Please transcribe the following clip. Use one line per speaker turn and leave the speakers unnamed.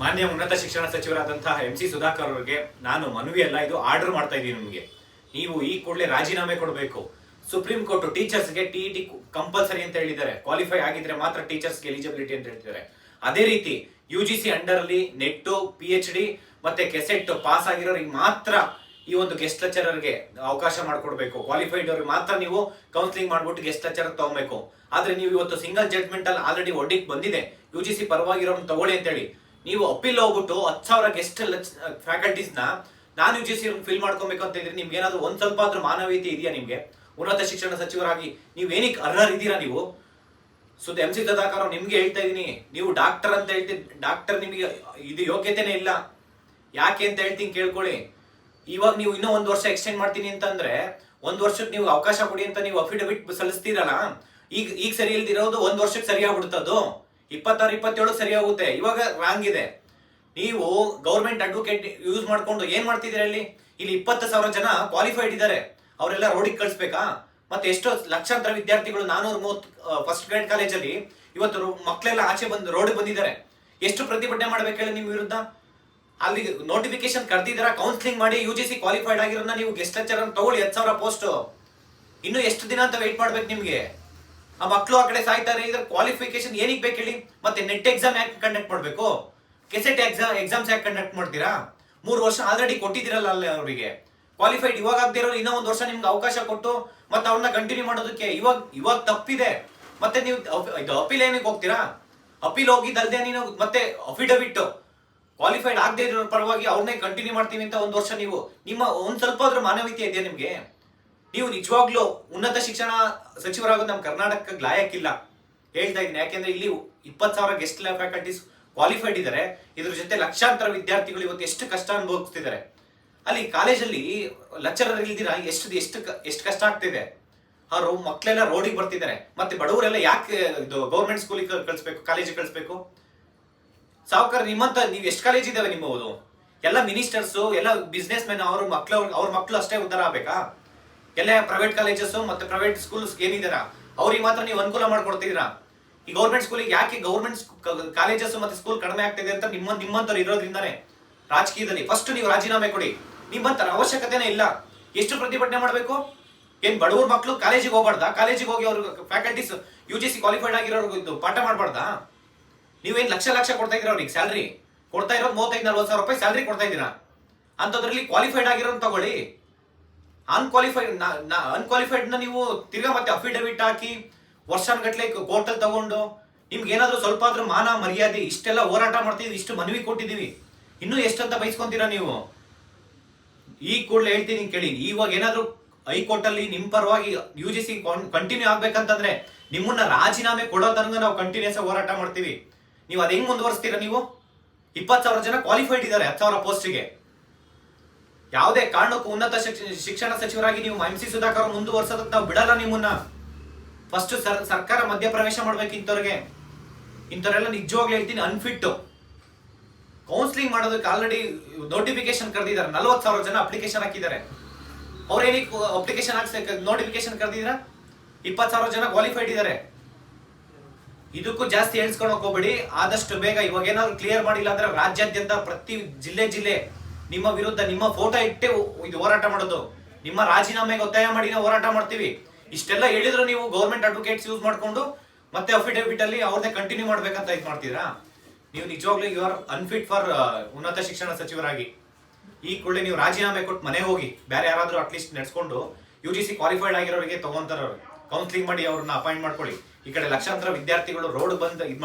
ಮಾನ್ಯ ಉನ್ನತ ಶಿಕ್ಷಣ ಸಚಿವರಾದಂತಹ ಎಂ ಸಿ ಸುಧಾಕರ್ ಅವರಿಗೆ ನಾನು ಮನವಿ ಅಲ್ಲ ಇದು ಆರ್ಡರ್ ಮಾಡ್ತಾ ಇದ್ದೀನಿ ನಿಮಗೆ. ನೀವು ಈ ಕೂಡಲೇ ರಾಜೀನಾಮೆ ಕೊಡಬೇಕು. ಸುಪ್ರೀಂ ಕೋರ್ಟ್ ಟೀಚರ್ಸ್ಗೆ ಟಿ ಟಿ ಕಂಪಲ್ಸರಿ ಅಂತ ಹೇಳಿದ್ದಾರೆ. ಕ್ವಾಲಿಫೈ ಆಗಿದ್ರೆ ಮಾತ್ರ ಟೀಚರ್ಸ್ಗೆ ಎಲಿಜಿಬಿಲಿಟಿ ಅಂತ ಹೇಳ್ತಿದ್ದಾರೆ. ಅದೇ ರೀತಿ ಯು ಜಿ ಸಿ ಅಂಡರ್ ಅಲ್ಲಿ ನೆಟ್ಟು ಪಿ ಎಚ್ ಡಿ ಮತ್ತೆ ಕೆಸೆಟ್ ಪಾಸ್ ಆಗಿರೋರಿಗೆ ಮಾತ್ರ ಈ ಒಂದು ಗೆಸ್ಟ್ ಲೆಕ್ಚರರ್ಗೆ ಅವಕಾಶ ಮಾಡಿಕೊಡ್ಬೇಕು. ಕ್ವಾಲಿಫೈಡ್ ಅವ್ರಿಗೆ ಮಾತ್ರ ನೀವು ಕೌನ್ಸಿಲಿಂಗ್ ಮಾಡ್ಬಿಟ್ಟು ಗೆಸ್ಟ್ ಲೆಕ್ಚರ್ ತಗೋಬೇಕು. ಆದ್ರೆ ನೀವು ಇವತ್ತು ಸಿಂಗಲ್ ಜಡ್ಜ್ಮೆಂಟ್ ಅಲ್ಲಿ ಆಲ್ರೆಡಿ ಒಡ್ಡಿಗೆ ಬಂದಿದೆ. ಯು ಜಿ ಸಿ ಪರವಾಗಿರೋನ್ ತಗೊಳ್ಳಿ ಅಂತೇಳಿ. ನೀವು ಅಪ್ಪಿಲ್ ಹೋಗ್ಬಿಟ್ಟು ಹತ್ತು ಸಾವಿರ ಗೆಸ್ಟ್ ಫ್ಯಾಕಲ್ಟೀಸ್ನ ನಾನು ಯು ಜಿ ಸಿ ಫಿಲ್ ಮಾಡ್ಕೊಬೇಕು ಅಂತ ಇದ್ರೆ ನಿಮ್ಗೆ ಏನಾದ್ರು ಒಂದ್ ಸ್ವಲ್ಪ ಆದ್ರೂ ಮಾನವೀಯತೆ ಇದೆಯಾ ನಿಮ್ಗೆ? ಉನ್ನತ ಶಿಕ್ಷಣ ಸಚಿವರಾಗಿ ನೀವು ಏನಕ್ಕೆ ಅರ್ಹರಿದ್ದೀರಾ ನೀವು? ಸೊ ಎಂ ಸಿ ಅವ್ರು ನಿಮ್ಗೆ ಹೇಳ್ತಾ ಇದೀನಿ ನೀವು ಡಾಕ್ಟರ್ ಅಂತ ಹೇಳ್ತೀನಿ ಡಾಕ್ಟರ್ ನಿಮಗೆ ಇದು ಯೋಗ್ಯತೆನೇ ಇಲ್ಲ. ಯಾಕೆ ಅಂತ ಹೇಳ್ತೀನಿ ಕೇಳ್ಕೊಳ್ಳಿ. ಇವಾಗ ನೀವು ಇನ್ನೂ ಒಂದು ವರ್ಷ ಎಕ್ಸ್ಟೆಂಡ್ ಮಾಡ್ತೀನಿ ಅಂತಂದ್ರೆ ಒಂದು ವರ್ಷಕ್ಕೆ ನೀವು ಅವಕಾಶ ಕೊಡಿ ಅಂತ ನೀವು ಅಫಿಡವಿಟ್ ಸಲ್ಲಿಸ್ತೀರಲ್ಲ? ಈಗ ಈಗ ಸರಿ ಇಲ್ದಿರೋದು ಒಂದು ವರ್ಷಕ್ಕೆ ಸರಿ ಆಗ್ಬಿಡ್ತದ್ದು ಇಪ್ಪತ್ತಾರು, ಇಪ್ಪತ್ತೇಳು ಸರಿ ಹೋಗುತ್ತೆ ಇವಾಗ ರಾಂಗ್ ಇದೆ. ನೀವು ಗೌರ್ಮೆಂಟ್ ಅಡ್ವೊಕೇಟ್ ಯೂಸ್ ಮಾಡ್ಕೊಂಡು ಏನ್ ಮಾಡ್ತಿದ್ದೀರಾ ಇಲ್ಲಿ ಇಲ್ಲಿ ಇಪ್ಪತ್ತು ಸಾವಿರ ಜನ ಕ್ವಾಲಿಫೈಡ್ ಇದ್ದಾರೆ. ಅವರೆಲ್ಲ ರೋಡಿಗೆ ಕಳಿಸ್ಬೇಕಾ? ಮತ್ತೆ ಎಷ್ಟೋ ಲಕ್ಷಾಂತರ ವಿದ್ಯಾರ್ಥಿಗಳು ನಾನೂರ ಮೂವತ್ತು ಫಸ್ಟ್ ಗ್ರೇಡ್ ಕಾಲೇಜಲ್ಲಿ ಇವತ್ತು ಮಕ್ಕಳೆಲ್ಲ ಆಚೆ ಬಂದು ರೋಡ್ ಬಂದಿದ್ದಾರೆ. ಎಷ್ಟು ಪ್ರತಿಭಟನೆ ಮಾಡ್ಬೇಕು ಹೇಳಿ ನಿಮ್ಮ ವಿರುದ್ಧ? ಅಲ್ಲಿ ನೋಟಿಫಿಕೇಶನ್ ಕರೆದಿದ್ದೀರಾ? ಕೌನ್ಸಿಲಿಂಗ್ ಮಾಡಿ ಯು ಜಿ ಸಿ ಕ್ವಾಲಿಫೈಡ್ ಆಗಿರೋದನ್ನ ನೀವು ಗೆಸ್ಟ್ ಲೆಕ್ಚರ್ ತಗೊಳ್ಳಿ, ಹತ್ತು ಸಾವಿರ ಪೋಸ್ಟ್ ಇನ್ನು ಎಷ್ಟು ದಿನ ಅಂತ ವೆಯ್ಟ್ ಮಾಡ್ಬೇಕು ನಿಮ್ಗೆ? ಆ ಮಕ್ಕಳು ಆ ಕಡೆ ಸಾಯ್ತಾರೆ ಇದ್ರ ಕ್ವಾಲಿಫಿಕೇಶನ್ ಏನಿಗೆ ಬೇಕು ಹೇಳಿ? ಮತ್ತೆ ನೆಟ್ ಎಕ್ಸಾಮ್ ಯಾಕೆ ಕಂಡಕ್ಟ್ ಮಾಡಬೇಕು? ಕೆಸೆಟ್ ಎಕ್ಸಾಮ್ ಎಕ್ಸಾಮ್ಸ್ ಯಾಕೆ ಕಂಡಕ್ಟ್ ಮಾಡ್ತೀರಾ? ಮೂರು ವರ್ಷ ಆಲ್ರೆಡಿ ಕೊಟ್ಟಿದ್ದೀರಲ್ಲ ಅಲ್ಲೇ ಅವರಿಗೆ. ಕ್ವಾಲಿಫೈಡ್ ಇವಾಗ ಆಗದಿರೋರು ಇನ್ನೂ ಒಂದು ವರ್ಷ ನಿಮ್ಗೆ ಅವಕಾಶ ಕೊಟ್ಟು ಮತ್ತೆ ಅವ್ರನ್ನ ಕಂಟಿನ್ಯೂ ಮಾಡೋದಕ್ಕೆ ಇವಾಗ ಇವಾಗ ತಪ್ಪಿದೆ. ಮತ್ತೆ ನೀವು ಇದು ಅಪೀಲ್ ಏನಕ್ಕೆ ಹೋಗ್ತೀರಾ? ಅಪೀಲ್ ಹೋಗಿದ್ದಲ್ದೆ ನೀನು ಮತ್ತೆ ಅಫಿಡವಿಟ್ ಕ್ವಾಲಿಫೈಡ್ ಆಗದೆ ಇರೋ ಪರವಾಗಿ ಅವ್ರನ್ನೇ ಕಂಟಿನ್ಯೂ ಮಾಡ್ತೀನಿ ಅಂತ ಒಂದು ವರ್ಷ ನೀವು ನಿಮ್ಮ, ಒಂದು ಸ್ವಲ್ಪ ಆದ್ರೂ ಮಾನವೀಯತೆ ಇದೆಯಾ ನಿಮ್ಗೆ? ನೀವು ನಿಜವಾಗ್ಲೂ ಉನ್ನತ ಶಿಕ್ಷಣ ಸಚಿವರಾಗೋದು ನಮ್ಮ ಕರ್ನಾಟಕಕ್ಕೆ ಲಾಯಕ್ಕಿಲ್ಲ. ಹೇಳ್ತಾ ಇದ್ದೀನಿ. ಯಾಕೆಂದ್ರೆ ಇಲ್ಲಿ ಇಪ್ಪತ್ತು ಸಾವಿರ ಗೆಸ್ಟ್ ಫ್ಯಾಕಲ್ಟೀಸ್ ಕ್ವಾಲಿಫೈಡ್ ಇದ್ದಾರೆ. ಇದ್ರ ಜೊತೆ ಲಕ್ಷಾಂತರ ವಿದ್ಯಾರ್ಥಿಗಳು ಇವತ್ತು ಎಷ್ಟು ಕಷ್ಟ ಅನುಭವಿಸ್ತಿದ್ದಾರೆ. ಅಲ್ಲಿ ಕಾಲೇಜಲ್ಲಿ ಲೆಕ್ಚರರ್ ಇಲ್ದಿರ ಎಷ್ಟು ಎಷ್ಟು ಎಷ್ಟು ಕಷ್ಟ ಆಗ್ತಿದೆ? ಅವರು ಮಕ್ಕಳೆಲ್ಲ ರೋಡಿಗೆ ಬರ್ತಿದ್ದಾರೆ. ಮತ್ತೆ ಬಡವರೆಲ್ಲ ಯಾಕೆ ಇದು ಗೌರ್ಮೆಂಟ್ ಸ್ಕೂಲಿಗೆ ಕಳಿಸ್ಬೇಕು ಕಾಲೇಜಿಗೆ ಕಳಿಸ್ಬೇಕು? ಸಾವುಕಾರ, ನಿಮ್ಮಂತ ನೀವು ಎಷ್ಟು ಕಾಲೇಜ್ ಇದಾವೆ ನಿಮ್ಮವರು ಎಲ್ಲ ಮಿನಿಸ್ಟರ್ಸು ಎಲ್ಲ ಬಿಸ್ನೆಸ್ ಮೆನ್ ಅವ್ರ ಮಕ್ಳು, ಅವ್ರ ಮಕ್ಕಳು ಅಷ್ಟೇ ಉದ್ಧಾರ ಆಗ್ಬೇಕಾ? ಎಲ್ಲ ಪ್ರೈವೇಟ್ ಕಾಲೇಜಸ್ ಮತ್ತೆ ಪ್ರೈವೇಟ್ ಸ್ಕೂಲ್ಸ್ ಏನಿದಾರ ಅವ್ರಿಗೆ ಮಾತ್ರ ನೀವು ಅನುಕೂಲ ಮಾಡ್ಕೊಡ್ತಿದ್ದೀರಾ ಈ ಗೌರ್ಮೆಂಟ್ ಸ್ಕೂಲಿಗೆ ಯಾಕೆ ಗೌರ್ಮೆಂಟ್ ಕಾಲೇಜಸ್ ಮತ್ತೆ ಸ್ಕೂಲ್ ಕಡಿಮೆ ಆಗ್ತಿದೆ ಅಂತ ನಿಮ್ಮ, ನಿಮ್ಮಂತವ್ರು ಇರೋದ್ರಿಂದಾನೆ ರಾಜಕೀಯದಲ್ಲಿ ಫಸ್ಟ್ ನೀವು ರಾಜೀನಾಮೆ ಕೊಡಿ. ನಿಮ್ಮಂತರ ಅವಶ್ಯಕತೆನೇ ಇಲ್ಲ. ಎಷ್ಟು ಪ್ರತಿಭಟನೆ ಮಾಡಬೇಕು? ಏನ್ ಬಡವ್ರ ಮಕ್ಕಳು ಕಾಲೇಜಿಗೆ ಹೋಗ್ಬಾರ್ದಾ? ಕಾಲೇಜಿಗೆ ಹೋಗಿ ಅವ್ರ faculties U G C qualified ಆಗಿರೋರ್ಗು ಪಾಠ ಮಾಡಬಾರ್ದಾ? ನೀವೇನು ಲಕ್ಷ ಲಕ್ಷ ಕೊಡ್ತಾ ಇದ್ದೀರಾ ಅವ್ರಿಗೆ ಸ್ಯಾಲ್ರಿ ಕೊಡ್ತಾ ಇರೋದು ಮೂವತ್ತೈದು, ನಲ್ವತ್ತು ಸಾವಿರ ರೂಪಾಯಿ ಸ್ಯಾಲ್ರಿ ಕೊಡ್ತಾ ಇದ್ದೀರಾ? ಅಂಥದ್ರಲ್ಲಿ ಕ್ವಾಲಿಫೈಡ್ ಆಗಿರೋನ್ ತಗೊಳ್ಳಿ. ಅನ್ಕ್ವಾಲಿಫೈಡ್ ಅನ್ಕ್ವಾಲಿಫೈಡ್ನ ನೀವು ತಿರ್ಗಾ ಮತ್ತೆ ಅಫಿಡವಿಟ್ ಹಾಕಿ ವರ್ಷಾನ್ಗಟ್ಲೆ ಕೋರ್ಟಲ್ಲಿ ತಗೊಂಡು, ನಿಮ್ಗೆ ಏನಾದರೂ ಸ್ವಲ್ಪ ಆದ್ರೂ ಮಾನ, ಮರ್ಯಾದೆ, ಇಷ್ಟೆಲ್ಲ ಹೋರಾಟ ಮಾಡ್ತೀವಿ ಇಷ್ಟು ಮನವಿ ಕೊಟ್ಟಿದ್ದೀವಿ ಇನ್ನೂ ಎಷ್ಟಂತ ಬಯಸ್ಕೊಂತೀರಾ ನೀವು? ಈ ಕೂಡಲೇ ಹೇಳ್ತೀನಿ ಕೇಳಿ, ಇವಾಗ ಏನಾದರೂ ಹೈಕೋರ್ಟ್ ಅಲ್ಲಿ ನಿಮ್ ಪರವಾಗಿ ಯು ಜಿ ಸಿ ಕಂಟಿನ್ಯೂ ಆಗ್ಬೇಕಂತಂದ್ರೆ ನಿಮ್ಮನ್ನ ರಾಜೀನಾಮೆ ಕೊಡೋ ತನಕ ನಾವು ಕಂಟಿನ್ಯೂಸ್ ಹೋರಾಟ ಮಾಡ್ತೀವಿ. ನೀವು ಅದು ಹೆಂಗ್ ಮುಂದುವರಿಸ್ತೀರಾ ನೀವು? ಇಪ್ಪತ್ತು ಸಾವಿರ ಜನ ಕ್ವಾಲಿಫೈಡ್ ಇದ್ದಾರೆ ಹತ್ತು ಸಾವಿರ ಪೋಸ್ಟಿಗೆ ಯಾವುದೇ ಕಾರಣಕ್ಕೂ ಉನ್ನತ ಶಿಕ್ಷ- ಶಿಕ್ಷಣ ಸಚಿವರಾಗಿ ನೀವು ಎಂ ಸಿ ಸುಧಾಕರ್ ಮುಂದುವರ್ಸೋದ್ ನಾವು ಬಿಡಲ್ಲ ನಿಮ್ಮನ್ನ. ಫಸ್ಟ್ ಸರ್, ಸರ್ಕಾರ ಮಧ್ಯಪ್ರವೇಶ ಮಾಡ್ಬೇಕು ಇಂಥವ್ರಿಗೆ ಇಂಥವ್ರೆಲ್ಲ ನಿಜವಾಗ್ಲೂ ಹೇಳ್ತೀನಿ ಅನ್ಫಿಟ್ ಕೌನ್ಸಿಲಿಂಗ್ ಮಾಡೋದಕ್ಕೆ ಆಲ್ರೆಡಿ ನೋಟಿಫಿಕೇಶನ್ ಕರೆದಿದ್ದಾರೆ. ನಲ್ವತ್ತು ಸಾವಿರ ಜನ ಅಪ್ಲಿಕೇಶನ್ ಹಾಕಿದ್ದಾರೆ. ಅವ್ರೇನಿಗೆ ಅಪ್ಲಿಕೇಶನ್ ಹಾಕ್ಸಕ್ಕೆ ನೋಟಿಫಿಕೇಶನ್ ಕರೆದಿದ್ರ? ಇಪ್ಪತ್ತು ಸಾವಿರ ಜನ ಕ್ವಾಲಿಫೈಡ್ ಇದ್ದಾರೆ ಇದಕ್ಕೂ ಜಾಸ್ತಿ ಹೇಳ್ಸ್ಕೊಂಡು ಹೋಗ್ಬೇಡಿ. ಆದಷ್ಟು ಬೇಗ ಇವಾಗ ಏನಾದ್ರು ಕ್ಲಿಯರ್ ಮಾಡಿಲ್ಲ ಅಂದ್ರೆ ರಾಜ್ಯಾದ್ಯಂತ ಪ್ರತಿ ಜಿಲ್ಲೆ ಜಿಲ್ಲೆ ನಿಮ್ಮ ವಿರುದ್ಧ ನಿಮ್ಮ ಫೋಟೋ ಇಟ್ಟೆ ಇದು ಹೋರಾಟ ಮಾಡೋದು. ನಿಮ್ಮ ರಾಜೀನಾಮೆಗೆ ಒತ್ತಾಯ ಮಾಡಿ ನಾವು ಹೋರಾಟ ಮಾಡ್ತೀವಿ. ಇಷ್ಟೆಲ್ಲ ಹೇಳಿದ್ರು ನೀವು ಗೌರ್ಮೆಂಟ್ ಅಡ್ವೊಕೇಟ್ಸ್ ಯೂಸ್ ಮಾಡ್ಕೊಂಡು ಮತ್ತೆ ಅಫಿಡವಿಟ್ ಅಲ್ಲಿ ಅವ್ರದೇ ಕಂಟಿನ್ಯೂ ಮಾಡ್ಬೇಕಂತ ಇದು ಮಾಡ್ತೀರಾ? ನೀವು ನಿಜವಾಗ್ಲೂ ಯು ಆರ್ ಅನ್ಫಿಟ್ ಫಾರ್ ಉನ್ನತ ಶಿಕ್ಷಣ ಸಚಿವರಾಗಿ. ಈ ಕೂಡಲೇ ನೀವು ರಾಜೀನಾಮೆ ಕೊಟ್ಟು ಮನೆ ಹೋಗಿ, ಬೇರೆ ಯಾರಾದರೂ ಅಟ್ಲೀಸ್ಟ್ ನಡೆಸ್ಕೊಂಡು ಯು ಜಿ ಸಿ ಕ್ವಾಲಿಫೈಡ್ ಆಗಿರೋರಿಗೆ ತಗೊಂತಾರ ಕೌನ್ಸಿಲಿಂಗ್ ಮಾಡಿ ಅವ್ರನ್ನ ಅಪಾಯಿಂಟ್ ಮಾಡ್ಕೊಳ್ಳಿ. ಈ ಕಡೆ ಲಕ್ಷಾಂತರ ವಿದ್ಯಾರ್ಥಿಗಳು ರೋಡ್ ಬಂದು ಇದು